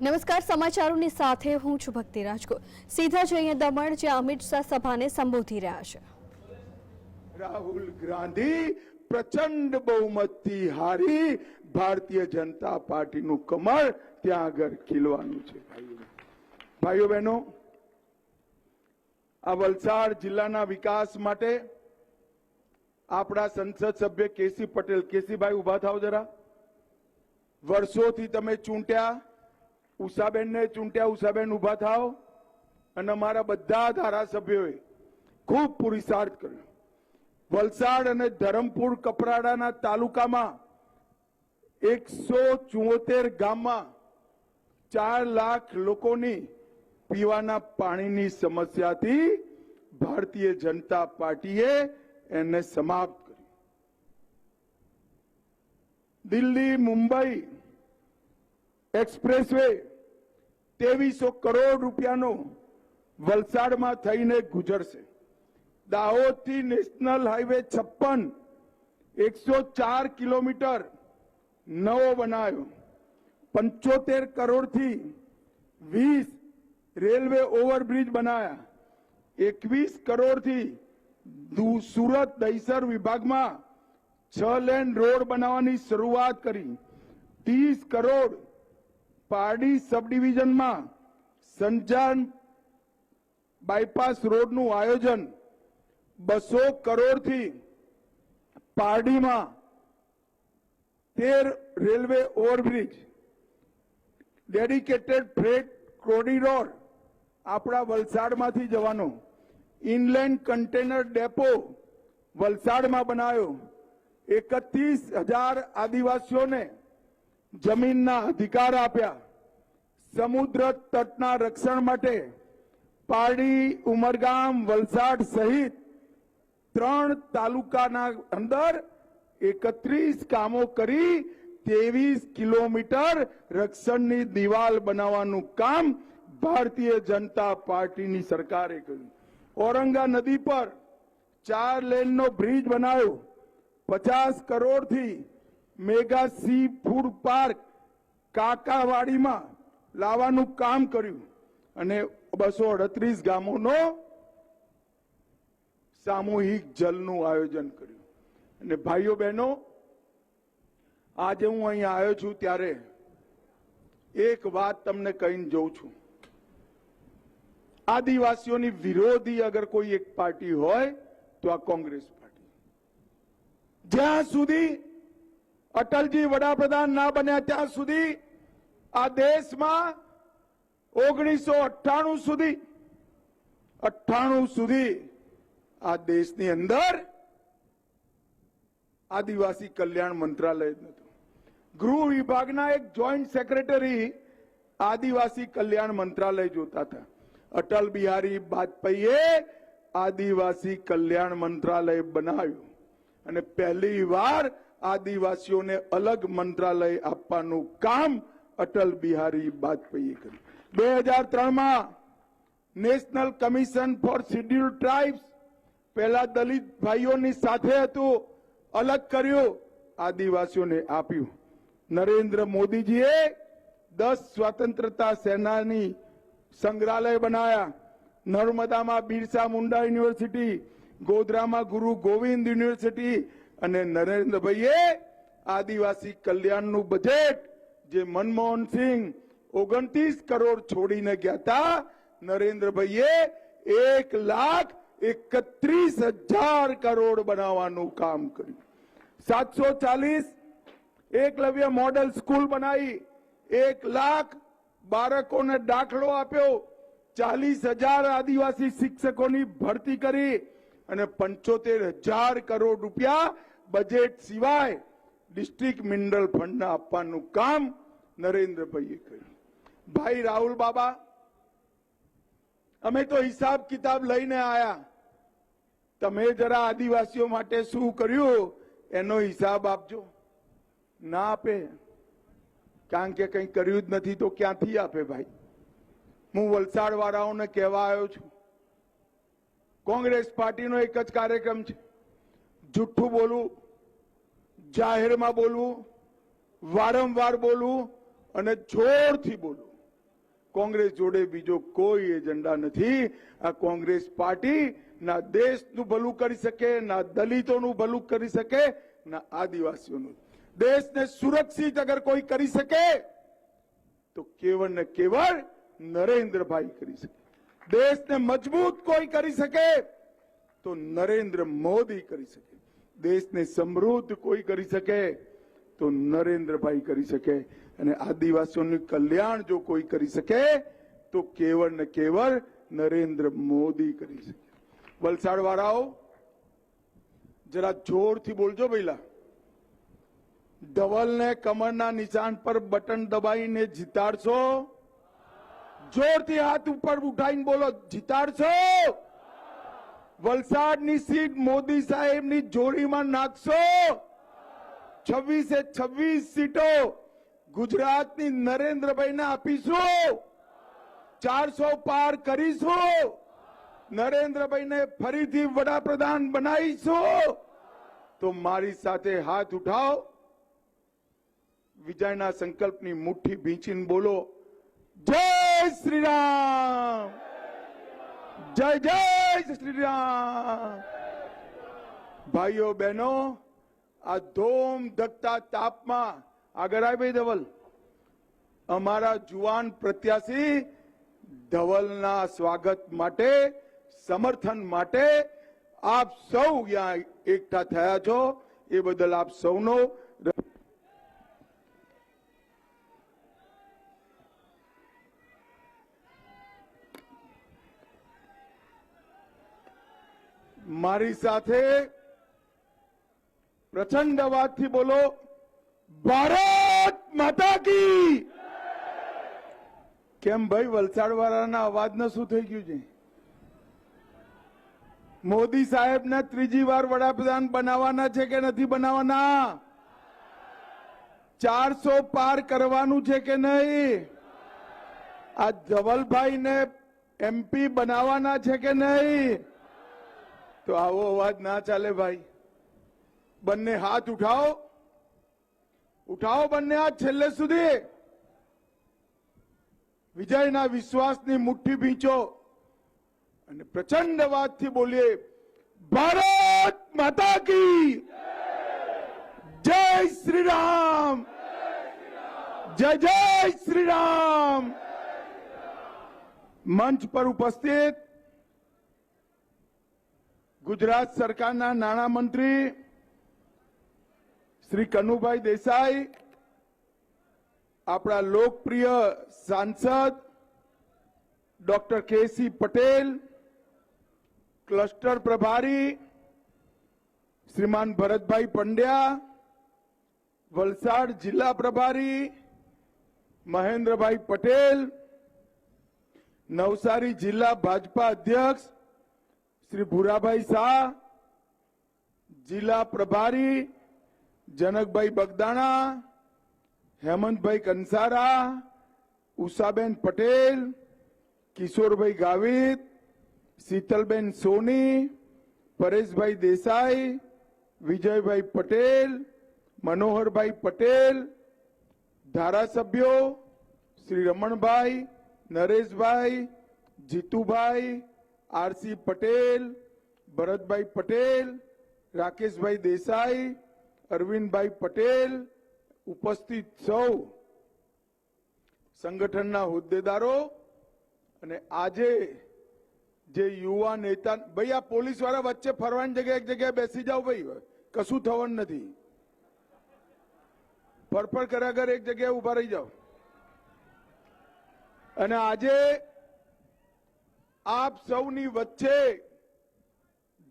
નમસ્કાર, સમાચારોની સાથે હું છું ભક્તિ રાજકોટ. સીધા જઈએ દમણ, જ્યાં અમિત શાહ સભાને સંબોધી રહ્યા છે. રાહુલ ગાંધી પ્રચંડ બહુમતથી હારી ભારતીય જનતા પાર્ટીનું કમળ ત્યાં આગળ ખીલવાનું છે. ભાઈઓ બહેનો, આ વલસાડ જિલ્લાના વિકાસ માટે આપણા સંસદ સભ્ય કેસી પટેલ, કેસીભાઈ ઊભા થાવ જરા. વર્ષોથી તમે ચૂંટ્યા ઉષાબેનને ચૂંટ્યા, ઉષાબેન ઊભા થાવ અને અમારા બધા ધારાસભ્યોએ ખૂબ પુરુષાર્થ કર્યો. વલસાડ અને ધરમપુર કપરાડાના તાલુકામાં એકસો ચુંવોતેર ગામમાં ચાર લાખ લોકોની પીવાના પાણીની સમસ્યાથી ભારતીય જનતા પાર્ટીએ એને સમાપ્ત કરી દિલ્હી મુંબઈ એક્સપ્રેસવે ત્રેવીસો કરોડ રૂપિયાનો વલસાડમાં થઈને ગુજરશે. દાહોદથી નેશનલ હાઈવે છપ્પન, એકસો ચાર કિલોમીટર નવો બનાવ્યો. પંચોતેર કરોડથી વીસ રેલવે ઓવરબ્રિજ બનાયા. એકવીસ કરોડથી સુરત દહીસર વિભાગમાં છ લેન રોડ બનાવવાની શરૂઆત કરી. ત્રીસ કરોડ પારડી સબ ડિવિઝનમાં બાયપાસ રોડનું આયોજન બસો કરોડથી પારડીમાં તેર railway overbridge, dedicated freight corridor આપણા વલસાડમાંથી જવાનો, ઇનલેન્ડ કન્ટેનર ડેપો વલસાડમાં બનાવ્યો એકત્રીસ હજાર આદિવાસીઓને જમીનના અધિકાર આપ્યા. સમુદ્ર તટના રક્ષણ માટે પારડી, ઉમરગામ, વલસાડ સહિત ત્રણ તાલુકાના અંદર એકત્રીસ કામો કરી ત્રેવીસ કિલોમીટર રક્ષણની દિવાલ બનાવવાનું કામ ભારતીય જનતા પાર્ટીની સરકારે કર્યું. ઔરંગા નદી પર ચાર લેનનો બ્રિજ બનાવ્યો. પચાસ કરોડથી મેગા સી ફૂડ પાર્ક કાકાવાડીમાં લાવવાનું કામ કર્યું અને બસો અડત્રીસ ગામોનો સામૂહિક જલનું આયોજન કર્યું. અને ભાઈઓ બહેનો, આજે હું અહીં આવ્યો છું ત્યારે એક વાત તમને કહીને જોઉં છું. આદિવાસીઓની વિરોધી અગર કોઈ એક પાર્ટી હોય તો આ કોંગ્રેસ પાર્ટી. જ્યાં સુધી અટલજી વડાપ્રધાન ના બન્યા ત્યાં સુધી આ દેશમાં ઓગણીસો અઠ્ઠાણું સુધી અઠ્ઠાણું સુધી આ દેશની અંદર આદિવાસી કલ્યાણ મંત્રાલય જ નતું ગૃહ વિભાગના એક જોઈન્ટ સેક્રેટરી આદિવાસી કલ્યાણ મંત્રાલય જોતા હતા. અટલ બિહારી વાજપેયીએ આદિવાસી કલ્યાણ મંત્રાલય બનાવ્યું. અને પહેલી વાર આદિવાસીઓને અલગ મંત્રાલય આપવાનું કામ અટલ બિહારી વાજપેયીએ કર્યું. બે હજાર ત્રણમાં national commission for scheduled tribes પહેલા દલિત ભાઈઓની સાથે હતું, અલગ કર્યું, આદિવાસીઓને આપ્યું. નરેન્દ્ર મોદીજીએ દસ સ્વતંત્રતા સેનાની સંગ્રહાલય બનાવ્યા નર્મદામાં બિરસા મુંડા યુનિવર્સિટી, ગોધરામાં ગુરુ ગોવિંદ યુનિવર્સિટી અને નરેન્દ્રભાઈએ આદિવાસી કલ્યાણનું બજેટ જે મનમોહન સિંહ ઓગણત્રીસ કરોડ છોડીને ગયા હતા નરેન્દ્રભાઈએ એક લાખ એકત્રીસ હજાર કરોડ બનાવવાનું કામ કર્યું. સાતસો ચાલીસ એકલવ્ય મોડલ સ્કૂલ બનાવી, એક લાખ બાળકોને દાખલો આપ્યો, ચાલીસ હજાર આદિવાસી શિક્ષકોની ભરતી કરી અને પંચોતેર હજાર કરોડ રૂપિયા બજેટ સિવાય ડિસ્ટ્રિક્ટ મિનરલ ફંડને આપવાનું કામ નરેન્દ્રભાઈએ કર્યું. ભાઈ રાહુલ બાબા, અમે તો હિસાબ કિતાબ લઈને આયા. તમે જરા આદિવાસીઓ માટે શું કર્યું, એનો હિસાબ આપજો. ના આપે. કારણ કે કંઈ કર્યું જ નથી તો ક્યાંથી આપે ભાઈ? હું વલસાડ વાળાઓને કહેવા આવ્યો છું. કોંગ્રેસ પાર્ટીનો એક જ કાર્યક્રમ છે. જુઠ્ઠું બોલવું, જાહેરમાં બોલવું, વારંવાર બોલવું અને જોરથી બોલવું. કોંગ્રેસ જોડે બીજો કોઈ એજન્ડા નથી. આ કોંગ્રેસ પાર્ટી ના દેશનું ભલું કરી શકે, ના દલિતોનું ભલું કરી શકે, ના આદિવાસીઓનું. દેશને સુરક્ષિત અગર કોઈ કરી શકે, તો કેવળ ને કેવળ નરેન્દ્રભાઈ કરી શકે. દેશને મજબૂત કોઈ કરી શકે, તો નરેન્દ્ર મોદી કરી શકે. દેશને સમૃદ્ધ કોઈ કરી શકે, તો નરેન્દ્રભાઈ કરી શકે. અને આદિવાસીઓનું કલ્યાણ જો કોઈ કરી શકે, તો કેવળ ને કેવળ નરેન્દ્ર મોદી કરી શકે. વલસાડ વાળાઓ જરા જોરથી બોલજો પહેલા ધવલને કમરના નિશાન પર બટન દબાવીને જીતાડશો? જોરથી હાથ ઉપર ઉઠાઈને બોલો, જીતાડશો? વલસાડની સીટ મોદી સાહેબની જોડીમાં નાખશો. છવ્વીસે છવ્વીસ સીટો ગુજરાતની નરેન્દ્રભાઈને આપીશું. ચારસો પાર કરીશું. નરેન્દ્રભાઈને ફરીથી વડાપ્રધાન બનાવીશું. તો મારી સાથે હાથ ઉઠાવો. વિજયના સંકલ્પની મુઠ્ઠી ભીંચીને બોલો. જય શ્રી રામ. જય જય શ્રી ભાઈઓ, બહેનો, આ ધોમ ધકતા તાપમાં આગળ આવી ધવલ. અમારા જુવાન પ્રત્યાશી ધવલના સ્વાગત માટે, સમર્થન માટે આપ સૌ ત્યાં એકઠા થયા છો. એ બદલ આપ સૌનો મારી સાથે પ્રચંડ અવાજથી બોલો, ભારત માતા કી! કેમ ભાઈ વલસાડ વાળાના અવાજને શું થઈ ગયું છે? મોદી સાહેબને ત્રીજી વાર વડાપ્રધાન બનાવવાના છે કે નથી બનાવવાના? ચારસો પાર કરવાનું છે કે નહીં? આ ધવલભાઈને એમપી બનાવવાના છે કે નહીં? તો આવો અવાજ ના ચાલે ભાઈ. બંને હાથ ઉઠાવો. ઉઠાવો બંને હાથ છેલ્લે સુધી. વિજયના વિશ્વાસની મુઠ્ઠી ભીંચો અને પ્રચંડ અવાજથી બોલીએ, ભારત માતા કી જય શ્રી રામ જય જય શ્રી રામ મંચ પર ઉપસ્થિત ગુજરાત સરકારના નાણામંત્રી શ્રી કનુભાઈ દેસાઈ, આપણા લોકપ્રિય સાંસદ ડોક્ટર કેસી પટેલ, ક્લસ્ટર પ્રભારી શ્રીમાન ભરતભાઈ પંડ્યા, વલસાડ જિલ્લા પ્રભારી મહેન્દ્રભાઈ પટેલ, નવસારી જિલ્લા ભાજપા અધ્યક્ષ શ્રી ભૂરાભાઈ શાહ, જિલ્લા પ્રભારી જનકભાઈ બગદાણા, હેમંતભાઈ કંસારા, ઉષાબેન પટેલ, કિશોરભાઈ ગાવિત, શીતલબેન સોની, પરેશભાઈ દેસાઈ, વિજયભાઈ પટેલ, મનોહરભાઈ પટેલ, ધારાસભ્યો શ્રી રમણભાઈ, નરેશભાઈ, જીતુભાઈ આરસી પટેલ ભરતભાઈ પટેલ રાકેશભાઈ દેસાઈ અરવિંદભાઈ પટેલ ઉપસ્થિત સૌ સંગઠનના હોદ્દેદારો અને આજે જે યુવા નેતા, ભાઈ આ પોલીસવાળા વચ્ચે ફરવાની જગ્યાએ એક જગ્યાએ બેસી જાઓ ભાઈ, કશું થવાનું નથી. ફરફર કર્યા કર એક જગ્યાએ ઊભા રહી જાઓ. અને આજે આપ સૌની વચ્ચે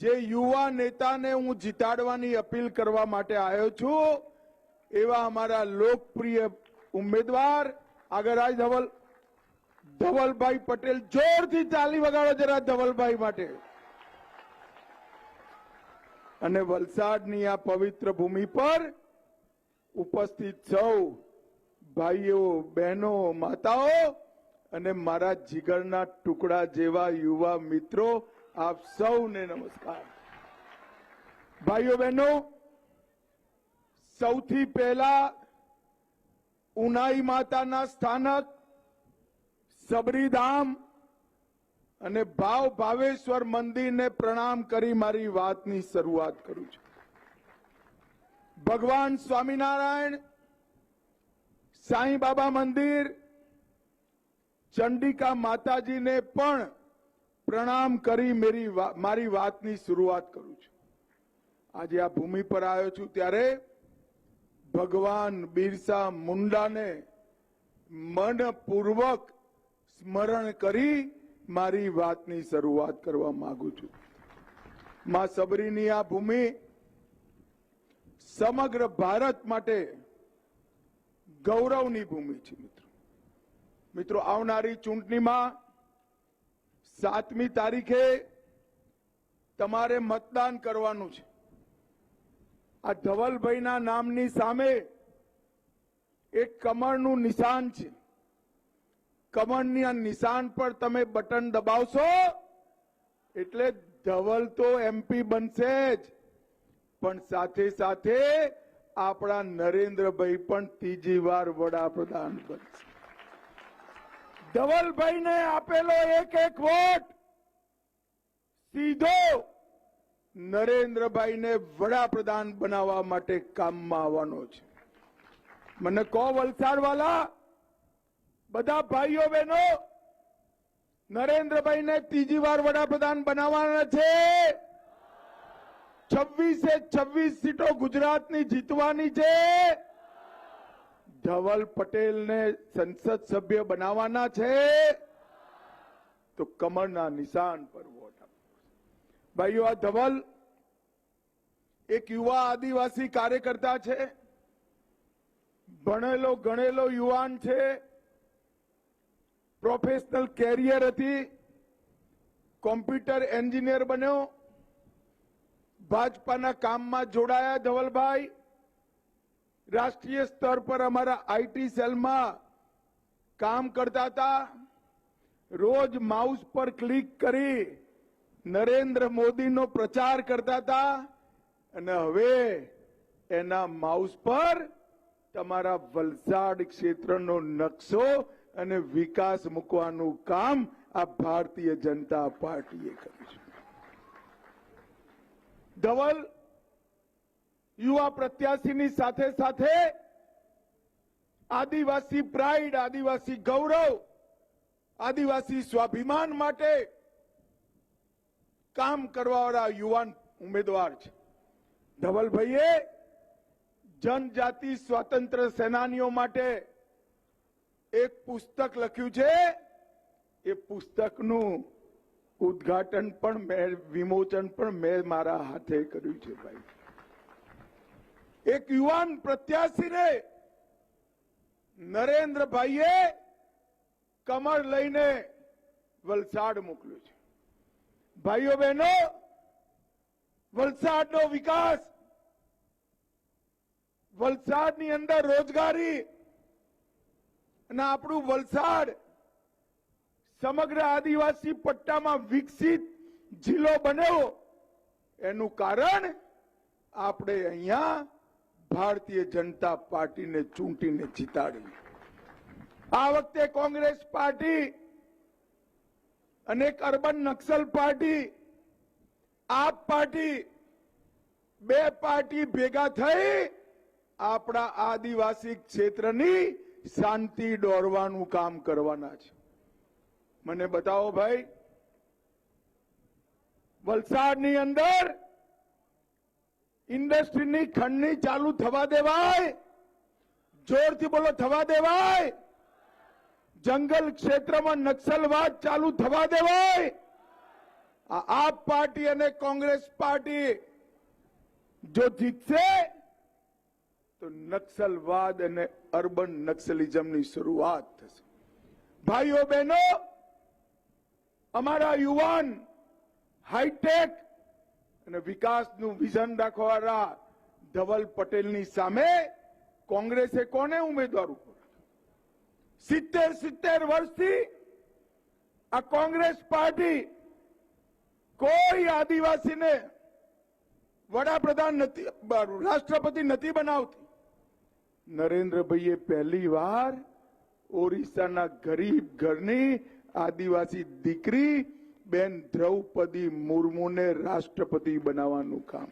જે યુવા નેતાને હું જીતાડવાની અપીલ કરવા માટે આવ્યો છું, એવા અમારા લોકપ્રિય ઉમેદવાર આગળ ધવલ, ધવલભાઈ પટેલ, જોરથી તાલી વગાડો જરા ધવલભાઈ માટે. અને વલસાડની આ પવિત્ર ભૂમિ પર ઉપસ્થિત સૌ ભાઈઓ, બહેનો, માતાઓ અને મારા જીગરના ટુકડા જેવા યુવા મિત્રો, આપ સૌને નમસ્કાર. ભાઈઓ બહેનો, સૌથી પહેલા ઉનાઈ માતાના સ્થાનક સબરીધામ અને ભાવ ભાવેશ્વર મંદિરને પ્રણામ કરી મારી વાતની શરૂઆત કરું છું. ભગવાન સ્વામિનારાયણ, સાંઈ બાબા મંદિર ચંડિકા માતાજીને પણ પ્રણામ કરી મેરી મારી વાતની શરૂઆત કરું છું. આજે આ ભૂમિ પર આવ્યો છું ત્યારે ભગવાન બિરસા મુંડાને મનપૂર્વક સ્મરણ કરી મારી વાતની શરૂઆત કરવા માંગુ છું. માં સબરીની આ ભૂમિ સમગ્ર ભારત માટે ગૌરવની ભૂમિ છે. મિત્રો, આવનારી ચૂંટણીમાં સાતમી તારીખે તમારે મતદાન કરવાનું છે. આ ધવલભાઈના નામની સામે એક કમળનું નિશાન છે. કમળની આ નિશાન પર તમે બટન દબાવશો એટલે ધવલ તો એમપી બનશે જ. પણ સાથે સાથે આપણા નરેન્દ્રભાઈ પણ ત્રીજી વાર વડાપ્રધાન બનશે. ધવલભાઈને આપેલો એક એક વોટ સીધો નરેન્દ્રભાઈને વડાપ્રધાન બનાવવા માટે કામમાં આવવાનો છે. મને કહો વલસાડ વાલા બધા ભાઈઓ બહેનો, નરેન્દ્રભાઈને ત્રીજી વાર વડાપ્રધાન બનાવવાના છે. છવ્વીસે છવ્વીસ સીટો ગુજરાતની જીતવાની છે. ધવલ પટેલને સંસદ સભ્ય બનાવવાના છે, તો કમળના નિશાન પર વોટ આપો ભાઈઓ, આ ધવલ એક યુવા આદિવાસી કાર્યકર્તા છે, ભણેલો, ગણેલો યુવાન છે, પ્રોફેશનલ કેરિયર હતી, કોમ્પ્યુટર એન્જિનિયર બન્યો, ભાજપાના કામમાં જોડાયા ધવલભાઈ રાષ્ટ્રીય સ્તર પર અમારા આઈટી સેલમાં કામ કરતા હતા. રોજ માઉસ પર ક્લિક કરી નરેન્દ્ર મોદીનો પ્રચાર કરતા હતા. અને હવે એના માઉસ પર તમારા વલસાડ ક્ષેત્રનો નકશો અને વિકાસ મૂકવાનું કામ આ ભારતીય જનતા પાર્ટીએ કર્યું છે. ધવલ યુવા પ્રત્યાશીની સાથે સાથે આદિવાસી પ્રાઇડ, આદિવાસી ગૌરવ, આદિવાસી સ્વાભિમાન માટે કામ કરવાવાળા યુવાન ઉમેદવાર છે. ધવલભાઈએ જનજાતિ સ્વાતંત્ર સેનાનીઓ માટે એક પુસ્તક લખ્યું છે. એ પુસ્તકનું ઉદ્ઘાટન પણ મેં, વિમોચન પણ મેં મારા હાથે કર્યું છે ભાઈ. એક યુવાન પ્રત્યાશીને નરેન્દ્રભાઈએ કમર લઈને વલસાડ મોકલ્યું છે. ભાઈઓ બહેનો, વલસાડનો વિકાસ, વલસાડની અંદર રોજગારી અને આપણું વલસાડ સમગ્ર આદિવાસી પટ્ટામાં વિકસિત જિલ્લો બન્યો. એનું કારણ આપણે અહીંયા ભારતીય જનતા પાર્ટીને ચૂંટીને જીતાડી. આ વખતે કોંગ્રેસ પાર્ટી અને urban Naxal party, AAP party, બે પાર્ટી ભેગા થઈ આપણા આદિવાસી ક્ષેત્રની શાંતિ દોરવાનું કામ કરવાના છે. મને બતાવો ભાઈ, વલસાડની અંદર ઇન્ડસ્ટ્રીની ખંડની ચાલુ થવા દેવાય. જોરથી બોલો, થવા દેવાય. જંગલ ક્ષેત્રમાં નક્સલવાદ ચાલુ થવા દેવાય. આપ પાર્ટી અને કોંગ્રેસ પાર્ટી જો જીતશે, તો નક્સલવાદ અને અર્બન નક્સલિઝમની શરૂઆત થશે. ભાઈઓ બહેનો, અમારા યુવાન, હાઈટેક અને વિકાસનું વિઝન રાખવાવાળા ધવલ પટેલની સામે કોંગ્રેસે કોને ઉમેદવાર સિત્તેર સિત્તેર વર્ષથી આ કોંગ્રેસ પાર્ટી કોઈ આદિવાસીને વડાપ્રધાન નથી, રાષ્ટ્રપતિ નથી બનાવતી. નરેન્દ્રભાઈએ પહેલી વાર ઓરિસ્સાના ગરીબ ઘરની આદિવાસી દીકરી બેન દ્રૌપદી મુર્મુને રાષ્ટ્રપતિ બનાવવાનું કામ.